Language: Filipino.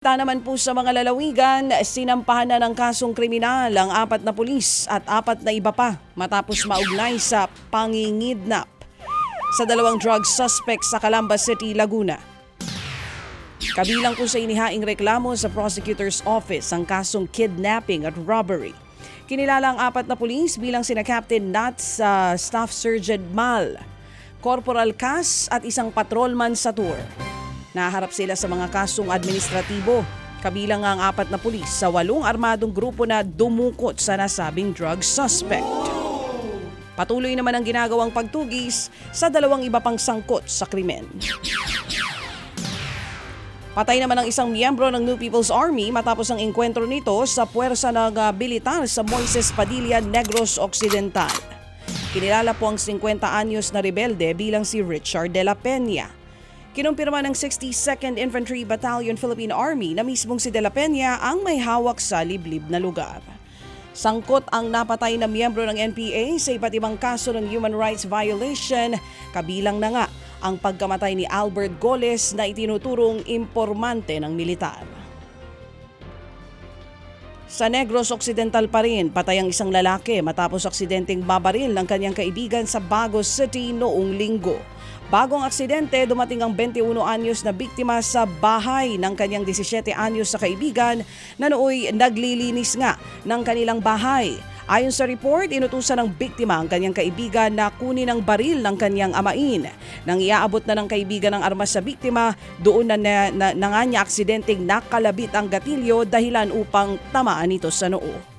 Ta naman po sa mga lalawigan, sinampahan na ng kasong kriminal ang apat na pulis at apat na iba pa matapos maugnay sa pangingidnap sa dalawang drug suspects sa Calamba City, Laguna. Kabilang po sa inihaing reklamo sa prosecutor's office ang kasong kidnapping at robbery. Kinilala ang apat na pulis bilang sina Captain Nats sa Staff Sergeant Mal, Corporal Cas at isang patrolman sa tour. Naharap sila sa mga kasong administratibo, kabilang ang apat na pulis sa walong armadong grupo na dumukot sa nasabing drug suspect. Patuloy naman ang ginagawang pagtugis sa dalawang iba pang sangkot sa krimen. Patay naman ang isang miyembro ng New People's Army matapos ang engkwentro nito sa puwersa ng ah, militar sa Moises Padilla, Negros Occidental. Kinilala po ang 50 anyos na rebelde bilang si Richard de la Peña. Kinumpirma ng 62nd Infantry Battalion Philippine Army na mismong si De La Peña ang may hawak sa liblib na lugar. Sangkot ang napatay na miyembro ng NPA sa iba't ibang kaso ng human rights violation, kabilang na nga ang pagkamatay ni Albert Goles na itinuturong impormante ng militar. Sa Negros Occidental pa rin, patay ang isang lalaki matapos aksidenteng babaril ng kanyang kaibigan sa Bagos City noong linggo. Bagong aksidente, dumating ang 21 anyos na biktima sa bahay ng kanyang 17 anyos sa kaibigan na nooy naglilinis nga ng kanilang bahay. Ayon sa report, inutusan ng biktima ang kanyang kaibigan na kunin ang baril ng kanyang amain. Nang iaabot na ng kaibigan ng armas sa biktima, doon na, na, na, na nga niya aksidenteng nakalabit ang gatilyo dahilan upang tamaan ito sa noo.